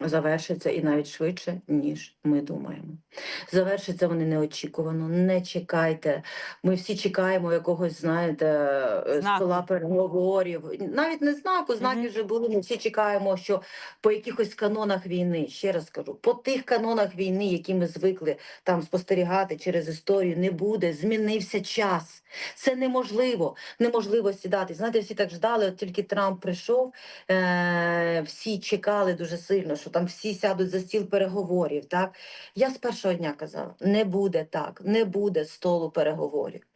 завершаться і навіть швидше, ніж ми думаємо. Завершаться вони неочікувано. Не чекайте. Ми всі чекаємо якогось, знаєте, е, стола переговорів. Навіть не знаку, знаки Мгм. вже були. Ми всі чекаємо, що по якихось канонах війни, ще раз кажу, по тих канонах війни, які ми звикли там спостерігати через історію, не буде. Змінився час. Це неможливо. Неможливо сідати. Знаєте, всі так ждали, от тільки Трамп прийшов. Е, всі чекали дуже сильно, що там всі сядуть за стіл переговорів. Так я з першого дня казала: не буде так, не буде столу переговорів.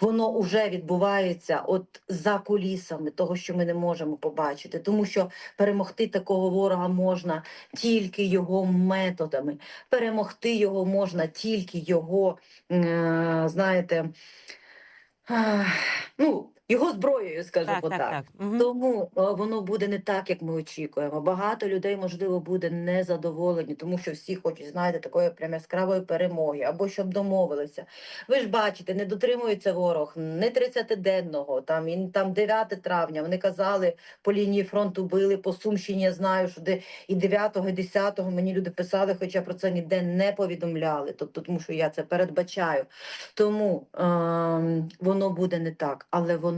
Воно вже відбувається от за кулісами того, що ми не можемо побачити, тому що перемогти такого ворога можна тільки його методами. Перемогти його можна тільки його, е, знаєте, ну, його зброєю, скажімо Так, так. так, так. Тому е, воно буде не так, як ми очікуємо. Багато людей, можливо, буде незадоволені, тому що всі хочуть, знаєте, такої прям яскравої перемоги, або щоб домовилися. Ви ж бачите, не дотримується ворог не 30-денного, там і там 9 травня. Вони казали, по лінії фронту били, по Сумщині я знаю, що де і 9, і 10 мені люди писали, хоча про це ніде не повідомляли. Тобто, тому що я це передбачаю. Тому ем, воно буде не так, але воно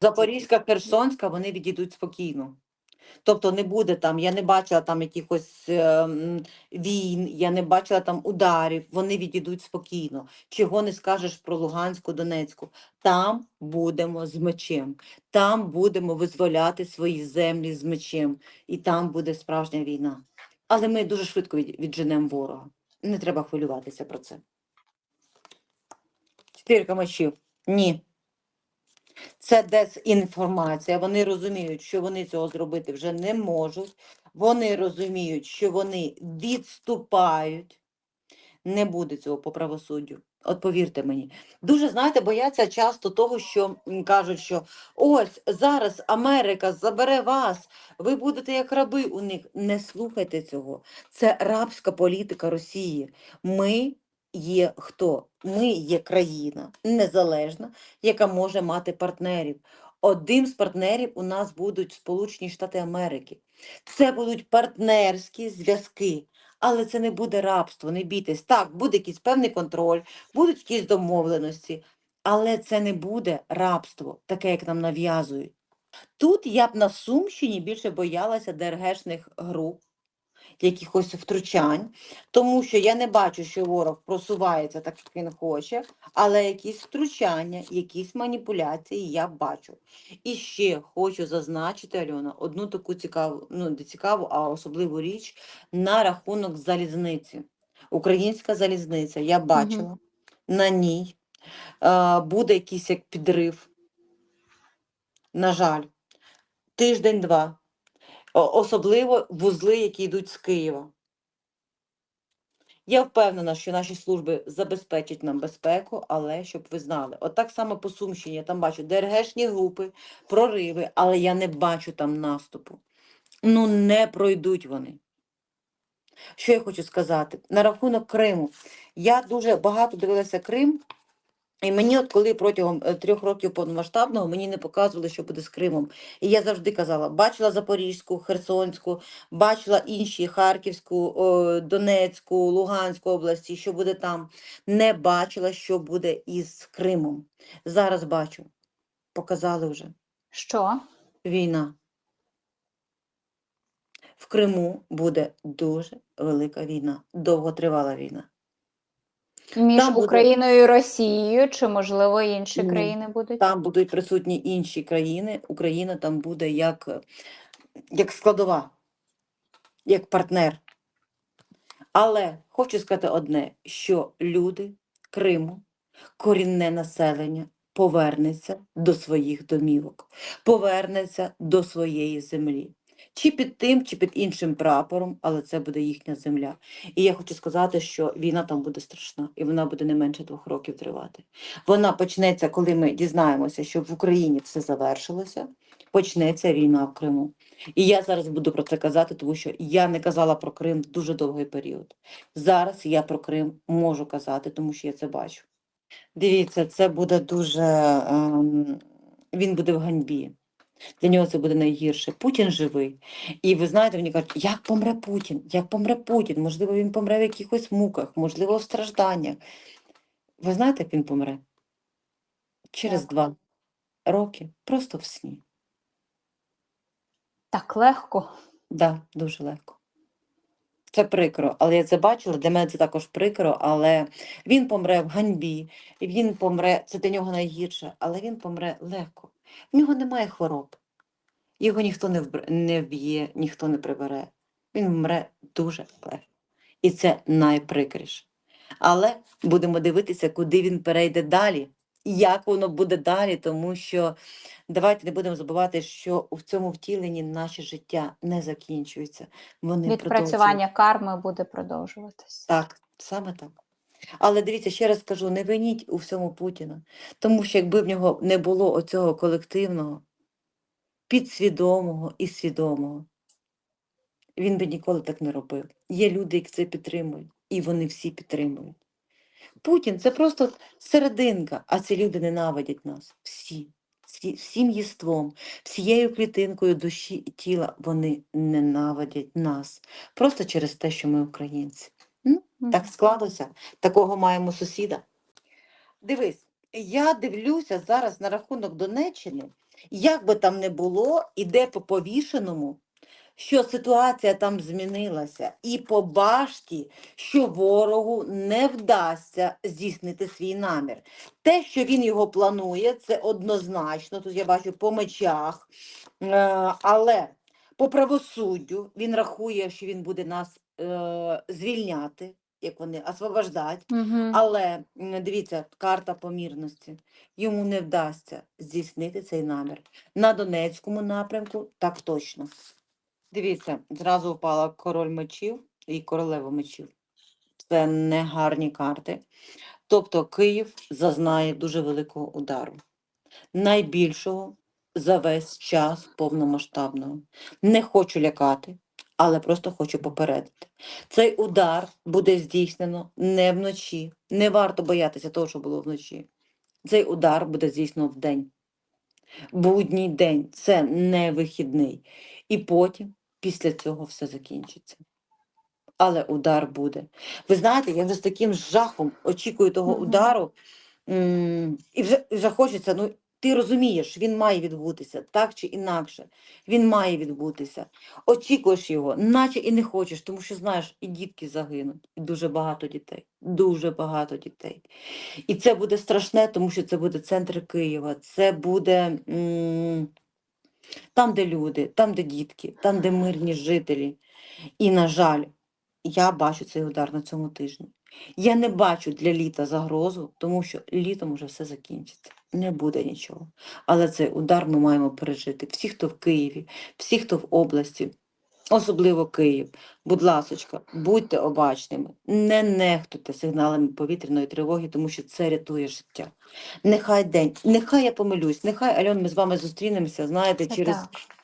Запорізька, Херсонська, вони відійдуть спокійно. Тобто не буде там, я не бачила там якихось е, війн, я не бачила там ударів, вони відійдуть спокійно. Чого не скажеш про Луганську, Донецьку? Там будемо з мечем, там будемо визволяти свої землі з мечем, і там буде справжня війна. Але ми дуже швидко відженемо ворога. Не треба хвилюватися про це. Чотирка мечів. Ні. Це дезінформація. Вони розуміють, що вони цього зробити вже не можуть. Вони розуміють, що вони відступають. Не буде цього по правосуддю. От повірте мені. Дуже, знаєте, бояться часто того, що кажуть, що ось зараз Америка забере вас, ви будете як раби у них. Не слухайте цього. Це рабська політика Росії. Ми є хто? Ми є країна незалежна, яка може мати партнерів. Одним з партнерів у нас будуть Сполучені Штати Америки. Це будуть партнерські зв'язки, але це не буде рабство, не бійтесь. Так, буде якийсь певний контроль, будуть якісь домовленості, але це не буде рабство, таке, як нам нав'язують. Тут я б на Сумщині більше боялася ДРГшних груп, якихось втручань, тому що я не бачу, що ворог просувається так, як він хоче, але якісь втручання, якісь маніпуляції я бачу. І ще хочу зазначити, Альона, одну таку цікаву, ну не цікаву, а особливу річ на рахунок залізниці. Українська залізниця, я бачила, на ній е, буде якийсь як підрив. На жаль, тиждень-два. Особливо вузли, які йдуть з Києва. Я впевнена, що наші служби забезпечать нам безпеку, але щоб ви знали, от так само по Сумщині, я там бачу ДРГшні групи, прориви, але я не бачу там наступу. Ну, не пройдуть вони. Що я хочу сказати? На рахунок Криму. Я дуже багато дивилася Крим, і мені, от коли протягом е, трьох років повномасштабного мені не показували, що буде з Кримом. І я завжди казала: бачила Запорізьку, Херсонську, бачила інші Харківську, Донецьку, Луганську області, що буде там. Не бачила, що буде із Кримом. Зараз бачу. Показали вже Що? війна. В Криму буде дуже велика війна, довготривала війна. Між Там буде- Україною і Росією, чи можливо інші Ні. країни будуть? Там будуть присутні інші країни. Україна там буде як, як складова, як партнер. Але хочу сказати одне: що люди Криму, корінне населення, повернеться до своїх домівок, повернеться до своєї землі. Чи під тим, чи під іншим прапором, але це буде їхня земля. І я хочу сказати, що війна там буде страшна, і вона буде не менше двох років тривати. Вона почнеться, коли ми дізнаємося, що в Україні все завершилося, почнеться війна в Криму. І я зараз буду про це казати, тому що я не казала про Крим дуже довгий період. Зараз я про Крим можу казати, тому що я це бачу. Дивіться, це буде дуже. Ем, він буде в ганьбі. Для нього це буде найгірше. Путін живий. І ви знаєте, мені кажуть, як помре Путін? Як помре Путін? Можливо, він помре в якихось муках, можливо, в стражданнях. Ви знаєте, як він помре? Через Як? два роки, просто в сні. Так легко. Да, дуже легко. Це прикро, але я це бачу, для мене це також прикро, але він помре в ганьбі, він помре, це для нього найгірше, але він помре легко. В нього немає хвороб. Його ніхто не вбр- не вб'є, ніхто не прибере. Він вмре дуже легко. І це найприкріше. Але будемо дивитися, куди він перейде далі, як воно буде далі, тому що давайте не будемо забувати, що в цьому втіленні наше життя не закінчується. Вони. Відпрацювання карми буде продовжуватись. Так, саме так. Але дивіться, ще раз скажу, не виніть у всьому Путіна, тому що якби в нього не було оцього колективного, підсвідомого і свідомого, він би ніколи так не робив. Є люди, які це підтримують, і вони всі підтримують. Путін це просто серединка, а ці люди ненавидять нас. Всі, всі всім єством, всією клітинкою душі і тіла вони ненавидять нас. Просто через те, що ми українці. Так склалося. Такого маємо сусіда. Дивись, я дивлюся зараз на рахунок Донеччини, як би там не було, іде по повішеному, що ситуація там змінилася. І по башті, що ворогу не вдасться здійснити свій намір. Те, що він його планує, це однозначно. Тут я бачу по мечах, е, але по правосуддю він рахує, що він буде нас е, звільняти, як вони освобождать. Мгм. Але дивіться, карта помірності. Йому не вдасться здійснити цей намір. На Донецькому напрямку так точно. Дивіться, зразу впала король мечів і королева мечів. Це не гарні карти. Тобто Київ зазнає дуже великого удару. Найбільшого за весь час повномасштабного. Не хочу лякати, але просто хочу попередити. Цей удар буде здійснено не вночі. Не варто боятися того, що було вночі. Цей удар буде здійснено вдень. Будній день це не вихідний. І потім, після цього, все закінчиться. Але удар буде. Ви знаєте, я вже з таким жахом очікую того удару, і вже, вже хочеться, ну ти розумієш, він має відбутися так чи інакше. Він має відбутися. Очікуєш його, наче і не хочеш, тому що знаєш, і дітки загинуть, і дуже багато дітей, дуже багато дітей. І це буде страшне, тому що це буде центр Києва, це буде там, де люди, там, де дітки, там, де мирні жителі. І, на жаль, я бачу цей удар на цьому тижні. Я не бачу для літа загрозу, тому що літом уже все закінчиться. Не буде нічого. Але цей удар ми маємо пережити. Всі, хто в Києві, всі, хто в області, особливо Київ. Будь ласочка, будьте обачними, не нехтуйте сигналами повітряної тривоги, тому що це рятує життя. Нехай день, нехай я помилюсь, нехай Альон, ми з вами зустрінемося, знаєте, через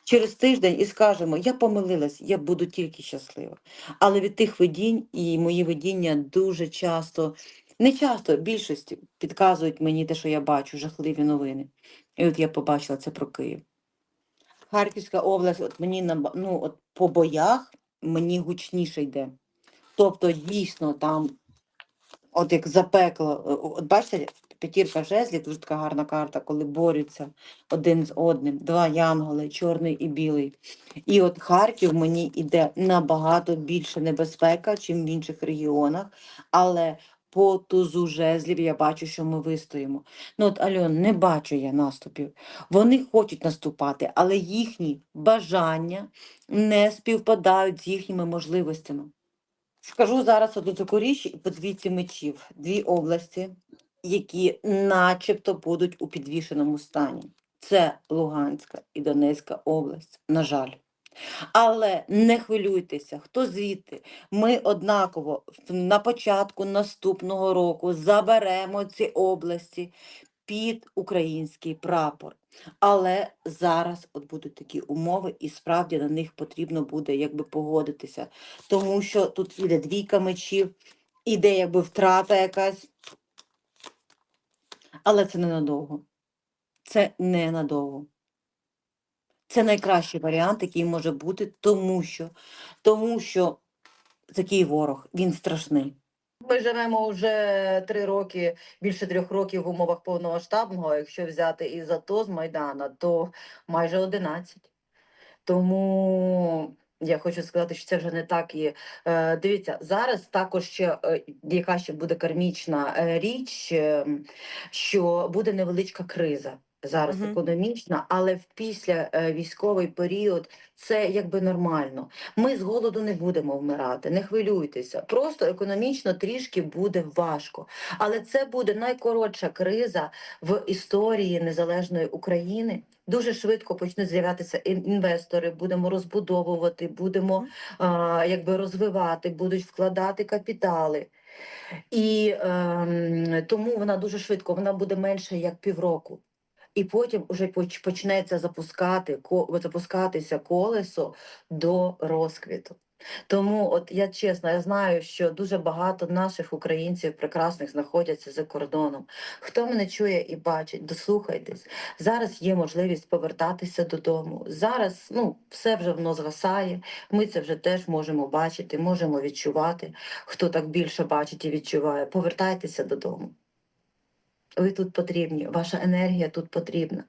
через тиждень і скажемо, я помилилась, я буду тільки щаслива. Але від тих видінь і мої видіння дуже часто, не часто, більшості підказують мені те, що я бачу, жахливі новини. І от я побачила це про Київ. Харківська область, от мені ну, от по боях мені гучніше йде. Тобто, дійсно, там, от як запекло, е, от бачите, п'ятірка жезлів, дуже така гарна карта, коли борються один з одним, два янголи, чорний і білий. І от Харків мені йде набагато більше небезпека, чим в інших регіонах, але по тузу жезлів я бачу, що ми вистоїмо. Ну от Альон, не бачу я наступів. Вони хочуть наступати, але їхні бажання не співпадають з їхніми можливостями. Скажу зараз одну таку річ по двійці мечів, дві області, які начебто будуть у підвішеному стані. Це Луганська і Донецька область, на жаль. Але не хвилюйтеся, хто звідти. Ми однаково на початку наступного року заберемо ці області під український прапор. Але зараз от будуть такі умови, і справді на них потрібно буде якби погодитися. Тому що тут іде двійка мечів, іде якби втрата якась. Але це ненадовго. Це ненадовго. Це найкращий варіант, який може бути, тому що, тому що такий ворог, він страшний. Ми живемо вже три роки, більше трьох років в умовах повномасштабного. а Якщо взяти із АТО з Майдана, то майже 11. Тому я хочу сказати, що це вже не так і е, дивіться, зараз також ще е, яка ще буде кармічна е, річ, е, що буде невеличка криза. Зараз Мгм. економічна, але в після е, військовий період це якби нормально. Ми з голоду не будемо вмирати, не хвилюйтеся. Просто економічно трішки буде важко. Але це буде найкоротша криза в історії незалежної України. Дуже швидко почнуть з'являтися інвестори, будемо розбудовувати, будемо а, якби розвивати, будуть вкладати капітали. І ем, тому вона дуже швидко, вона буде менше як півроку. І потім вже почнеться запускати, запускатися колесо до розквіту. Тому, от я чесно, я знаю, що дуже багато наших українців прекрасних знаходяться за кордоном. Хто мене чує і бачить, дослухайтесь. Зараз є можливість повертатися додому. Зараз ну, все вже воно згасає. Ми це вже теж можемо бачити, можемо відчувати. Хто так більше бачить і відчуває, повертайтеся додому. Ви тут потрібні, ваша енергія тут потрібна.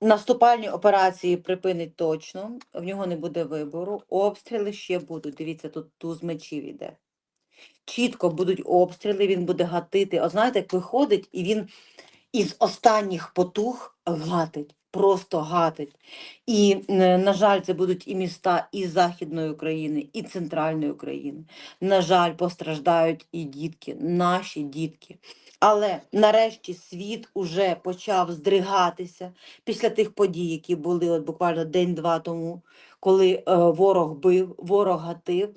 Наступальні операції припинить точно, в нього не буде вибору. Обстріли ще будуть. Дивіться, тут туз мечів іде. Чітко будуть обстріли, він буде гатити. О, знаєте, як виходить, і він із останніх потуг гатить, просто гатить. І, на жаль, це будуть і міста і Західної України, і Центральної України. На жаль, постраждають і дітки, наші дітки. Але нарешті світ уже почав здригатися після тих подій, які були от буквально день-два тому, коли е, ворог бив, ворог гатив.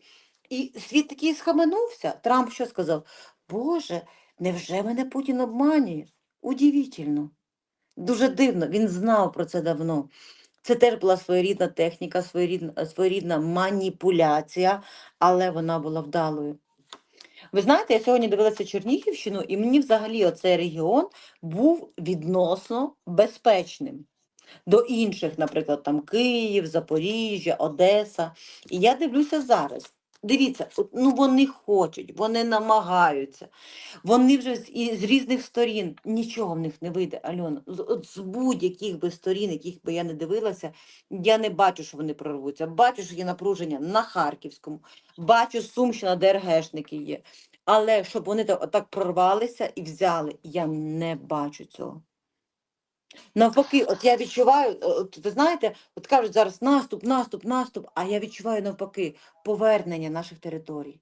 І світ такий схаменувся. Трамп що сказав? Боже, невже мене Путін обманює? Удивительно. Дуже дивно, він знав про це давно. Це теж була своєрідна техніка, своєрідна, своєрідна маніпуляція, але вона була вдалою. Ви знаєте, я сьогодні дивилася Чернігівщину, і мені взагалі оцей регіон був відносно безпечним до інших, наприклад, там Київ, Запоріжжя, Одеса. І я дивлюся зараз. Дивіться, ну вони хочуть, вони намагаються, вони вже з, і з різних сторін нічого в них не вийде, Альона. З, з будь-яких би сторін, яких би я не дивилася, я не бачу, що вони прорвуться. Бачу, що є напруження на Харківському, бачу Сумщина, де РГшники є. Але щоб вони так, отак прорвалися і взяли, я не бачу цього. Навпаки, от я відчуваю, е, от ви знаєте, от кажуть зараз наступ, наступ, наступ, а я відчуваю навпаки повернення наших територій.